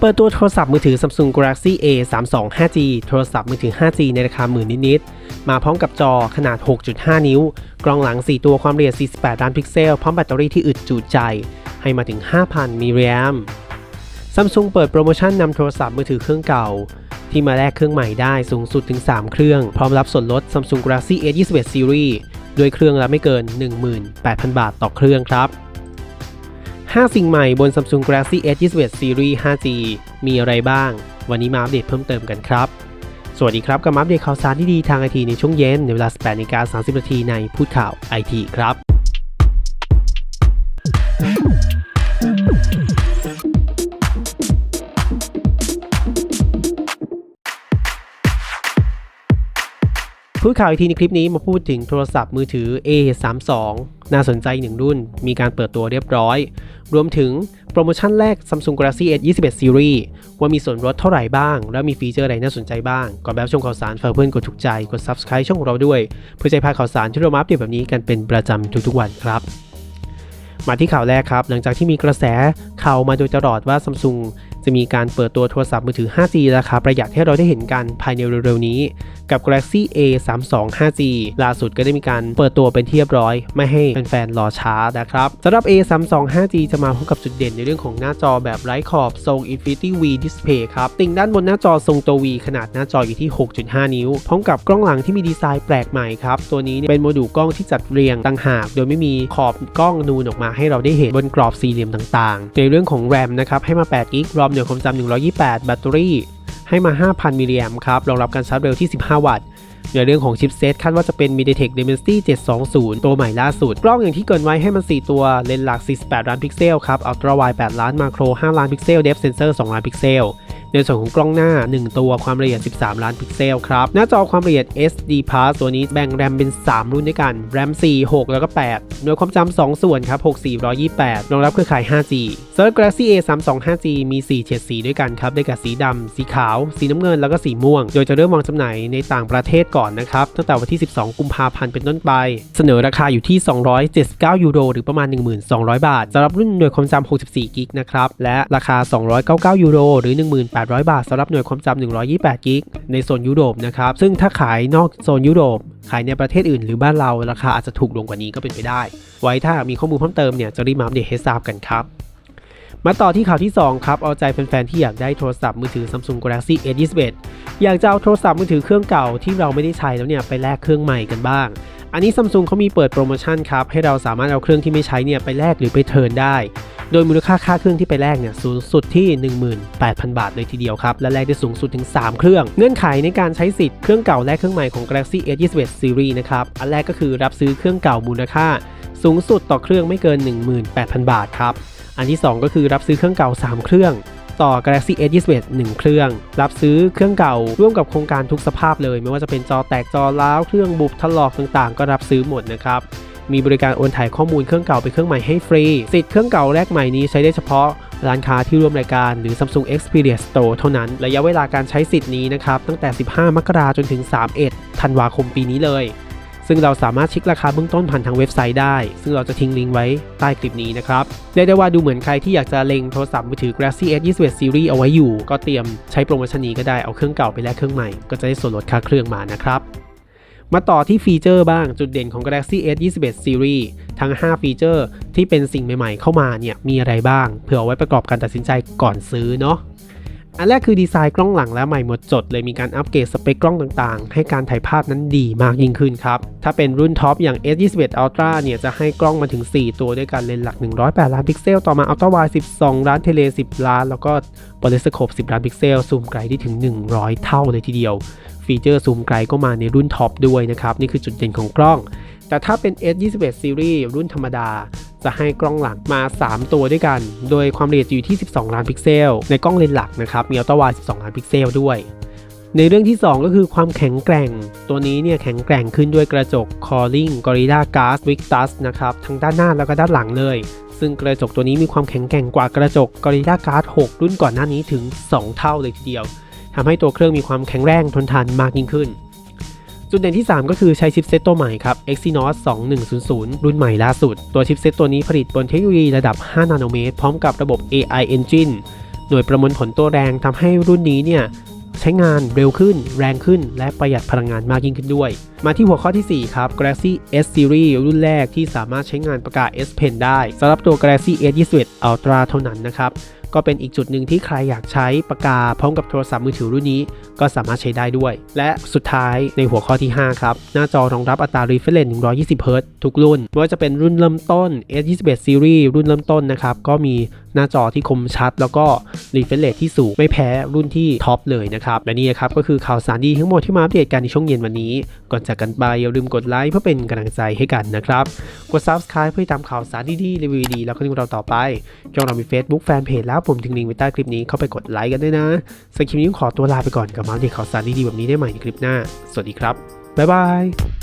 เปิดตัวโทรศัพท์มือถือ Samsung Galaxy A 3 2 5G โทรศัพท์มือถือ 5G ในราคาหมื่นนิดๆ มาพร้อมกับจอขนาด 6.5 นิ้ว กล้องหลัง 4 ตัวความละเอียด 48 ล้านพิกเซล พร้อมแบตเตอรี่ที่อึดจุใจ ให้มาถึง 5,000 มิลลิแอม Samsung เปิดโปรโมชั่นนำโทรศัพท์มือถือเครื่องเก่า ที่มาแลกเครื่องใหม่ได้สูงสุดถึง 3 เครื่อง พร้อมรับส่วนลด Samsung Galaxy A 21 Series ด้วยเครื่องละไม่เกิน 18,000 บาทต่อเครื่องครับ 5 สิ่งใหม่บน Samsung Galaxy S 21 Series 5G มีอะไรบ้าง วันนี้มาอัปเดตเพิ่มเติมกันครับ สวัสดีครับกับมาอัปเดตข่าวสารที่ดีทางไอทีในช่วงเย็นในเวลา18นาฬิกา30นาทีในพูดข่าวไอทีครับ พูดข่าวอีกทีในคลิปนี้มาพูดถึงโทรศัพท์มือถือ A32 น่าสนใจหนึ่งรุ่น มีการเปิดตัวเรียบร้อย รวมถึงโปรโมชั่นแรก Samsung Galaxy S 21 Series ว่ามีส่วนลดเท่าไหร่บ้าง และมีฟีเจอร์อะไรน่าสนใจบ้าง ก่อนแบบชมข่าวสารฝากเพื่อนกดถูกใจ กด Subscribe ช่องของเราด้วย เพื่อจะพาข่าวสารที่เรามาอัปเดตแบบนี้กันเป็นประจำทุกๆวันครับมาที่ข่าวแรกครับ หลังจากที่มีกระแสข่าวมาโดยตลอดว่า Samsung จะมีการเปิดตัวโทรศัพท์มือถือ 5G ราคาประหยัดให้เราได้เห็นกันภายในเร็วๆนี้ กับ Galaxy A 3 2 5G ล่าสุดก็ได้มีการเปิดตัวเป็นที่เรียบร้อย ไม่ให้แฟนๆรอช้านะครับสำหรับ A 3 2 5G จะมาพร้อมกับจุดเด่นในเรื่องของหน้าจอแบบไร้ขอบทรง Infinity V Display ครับติ่งด้านบนหน้าจอทรงตัว V ขนาดหน้าจออยู่ที่ 6.5 นิ้ว พร้อมกับกล้องหลังที่มีดีไซน์แปลกใหม่ครับตัวนี้เป็นโมดูลกล้องที่จัดเรียงต่างหาก โดยไม่มีขอบกล้องนูนออกมาให้เราได้เห็นบนกรอบสี่เหลี่ยมต่างๆในเรื่องของ RAM นะครับให้มา8 g b รเหน่วยความจำ128 แบตเตอรี่ ให้มา 5,000 มิลลิแอมครับ รองรับการชาร์จเร็วที่ 15 วัตต์ในเรื่องของชิปเซตคาดว่าจะเป็น MediaTek Dimensity 720 ตัวใหม่ล่าสุด กล้องอย่างที่เกินไว้ให้มัน 4 ตัว เลนส์หลัก 48 ล้านพิกเซลครับ Ultra Wide 8 ล้านมาโคร5ล้านพิกเซล Depth Sensor 2 ล้านพิกเซล ในส่วนของกล้องหน้า 1 ตัวความละเอียด 13 ล้านพิกเซลครับหน้าจอความละเอียด SD Plus ตัวนี้แบ่ง RAM เป็น 3 รุ่นด้วยกัน RAM 4 6 แล้วก็8หน่วยความจำ2ส่วนครับ6 428รองรับเครือข่าย 5G สำหรับ Galaxy A 3 2 5G มี4เฉดสีด้วยกันครับได้แก่สีดำสีขาว สีน้ำเงินแล้วก็สีม่วง โดยจะเริ่มวางจำหน่ายในต่างประเทศก่อนนะครับตั้งแต่วันที่ 12 กุมภาพันธ์เป็นต้นไป เสนอราคาอยู่ที่ 279 ยูโร หรือประมาณ 1,200 บาทสำหรับรุ่นหน่วยความจำ64 กิกนะครับและราคา 299 ยูโร หรือ800 บาทสำหรับหน่วยความจำ128กิกในโซนยุโรปนะครับ ซึ่งถ้าขายนอกโซนยุโรป ขายในประเทศอื่นหรือบ้านเราราคาอาจจะถูกลงกว่านี้ก็เป็นไปได้ ไว้ถ้ามีข้อมูลเพิ่มเติมเนี่ยจะรีบมาอัปเดตให้ทราบกันครับ มาต่อที่ข่าวที่ 2 ครับ เอาใจแฟนๆ ที่อยากได้โทรศัพท์มือถือ Samsung Galaxy S21 อยากจะเอาโทรศัพท์มือถือเครื่องเก่าที่เราไม่ได้ใช้แล้วเนี่ยไปแลกเครื่องใหม่กันบ้าง อันนี้ Samsung เขามีเปิดโปรโมชั่นครับ ให้เราสามารถเอาเครื่องที่ไม่ใช้เนี่ยไปแลกหรือไปเทิร์นได้ โดยมูลค่าค่าเครื่องที่ไปแลกเนี่ยสูงสุดที่ 18,000 บาทเลยทีเดียวครับ และแลกได้สูงสุดถึง 3 เครื่อง เงื่อนไขในการใช้สิทธิ์เครื่องเก่าแลกเครื่องใหม่ของ Galaxy S21 Series นะครับ อันแรกก็คือรับซื้อเครื่องเก่ามูลค่า สูงสุดต่อเครื่องไม่เกิน 18,000 บาทครับ อันที่ 2 ก็คือรับซื้อเครื่องเก่า 3 เครื่อง ต่อ Galaxy S21 1 เครื่อง รับซื้อเครื่องเก่า ร่วมกับโครงการทุกสภาพเลย ไม่ว่าจะเป็นจอแตกจอร้าวเครื่องบุบถลอกต่างๆ ก็รับซื้อหมดนะครับมีบริการโอนถ่ายข้อมูลเครื่องเก่าไปเครื่องใหม่ให้ฟรี สิทธิ์เครื่องเก่าแรกใหม่นี้ใช้ได้เฉพาะร้านค้าที่ร่วมรายการหรือ Samsung Xperia Store เท่านั้น ระยะเวลาการใช้สิทธิ์นี้นะครับ ตั้งแต่ 15 มกราจนถึง 31 ธันวาคมปีนี้เลย ซึ่งเราสามารถเช็คราคาเบื้องต้นผ่านทางเว็บไซต์ได้ ซึ่งเราจะทิ้งลิงก์ไว้ใต้คลิปนี้นะครับเรียกได้ว่าดูเหมือนใครที่อยากจะเล็งโทรศัพท์มือถือ Galaxy S 21 Series เอาไว้อยู่ ก็เตรียมใช้โปรโมชั่นนี้ก็ได้เอาเครื่องเก่าไปแลกเครื่องใหม่ก็จะได้ส่วนลดค่าเครื่องมานะครับมาต่อที่ฟีเจอร์บ้างจุดเด่นของ Galaxy S 21 Series ทั้ง 5 ฟีเจอร์ที่เป็นสิ่งใหม่ๆ เข้ามาเนี่ยมีอะไรบ้าง เผื่อเอาไว้ประกอบการตัดสินใจก่อนซื้อเนาะ อันแรกคือดีไซน์กล้องหลังและใหม่หมดจด เลยมีการอัปเกรดสเปคกล้องต่างๆ ให้การถ่ายภาพนั้นดีมากยิ่งขึ้นครับ ถ้าเป็นรุ่นท็อปอย่าง S21 Ultra เนี่ยจะให้กล้องมาถึง 4 ตัวด้วยกันเลนส์หลัก 108 ล้านพิกเซล ต่อมา Ultra Wide 12 ล้านเทเล 10 ล้าน แล้วก็ Polyscope 10 ล้านพิกเซล ซูมไกลได้ถึง 100 เท่าเลยทีเดียว ฟีเจอร์ซูมไกลก็มาในรุ่นท็อปด้วยนะครับ นี่คือจุดเด่นของกล้อง แต่ถ้าเป็น S21 Series รุ่นธรรมดา จะให้กล้องหลังมา 3 ตัวด้วยกัน โดยความละเอียดอยู่ที่ 12 ล้านพิกเซล ในกล้องเลนส์หลักนะครับมีอัลตร้าไวด์12 ล้านพิกเซลด้วยในเรื่องที่ 2 ก็คือความแข็งแกร่ง ตัวนี้เนี่ยแข็งแกร่งขึ้นด้วยกระจก Corning Gorilla Glass Victus นะครับทั้งด้านหน้าแล้วก็ด้านหลังเลย ซึ่งกระจกตัวนี้มีความแข็งแกร่งกว่ากระจก Gorilla Glass 6 รุ่นก่อนหน้านี้ถึง 2 เท่าเลยทีเดียวทำให้ตัวเครื่องมีความแข็งแรงทนทานมากยิ่งขึ้น จุดเด่นที่ 3 ก็คือใช้ชิปเซตตัวใหม่ครับ Exynos 2100 รุ่นใหม่ล่าสุด ตัวชิปเซตตัวนี้ผลิตบนเทคโนโลยีระดับ 5 นาโนเมตร พร้อมกับระบบ AI Engine หน่วยประมวลผลตัวแรงทำให้รุ่นนี้เนี่ยใช้งานเร็วขึ้น แรงขึ้น และประหยัดพลังงานมากยิ่งขึ้นด้วย มาที่หัวข้อทีสี่4 ครับ Galaxy S Series รุ่นแรกที่สามารถใช้งานปากกา S Pen ได้สำหรับตัว Galaxy S 21 Ultra เท่านั้นนะครับ ก็เป็นอีกจุดหนึ่งที่ใครอยากใช้ปากกาพร้อมกับโทรศัพท์มือถือรุ่นนี้ ก็สามารถใช้ได้ด้วย และสุดท้ายในหัวข้อที่ 5 ครับ หน้าจอรองรับอัตรา refresh 120 Hz ทุกรุ่นไม่ว่าจะเป็นรุ่นเริ่มต้น S21 Series รุ่นเริ่มต้นนะครับก็มีหน้าจอที่คมชัด แล้วก็ refresh rate ที่สูงไม่แพ้รุ่นที่ท็อปเลยนะครับและนี่ครับก็คือข่าวสารดีทั้งหมดที่มาอัปเดตกันในช่วงเย็นวันนี้ ก่อนจากกันไปอย่าลืมกดไลค์เพื่อเป็นกำลังใจให้กันนะครับกด subscribe เพื่อตามข่าวสารดีๆรีวิวดีแล้วก็ที่เราต่อไปช่องเรามี Facebook แฟนเพจแล้วผมถึงลิงก์ไว้ใต้คลิปนี้เข้าไปกดไลค์กันด้วยนะสำหรับคลิปนี้ขอตัวลาไปก่อนกับมาอัปเดตข่าวสารดีๆแบบนี้ได้ใหม่ในคลิปหน้า สวัสดีครับ บ๊ายบาย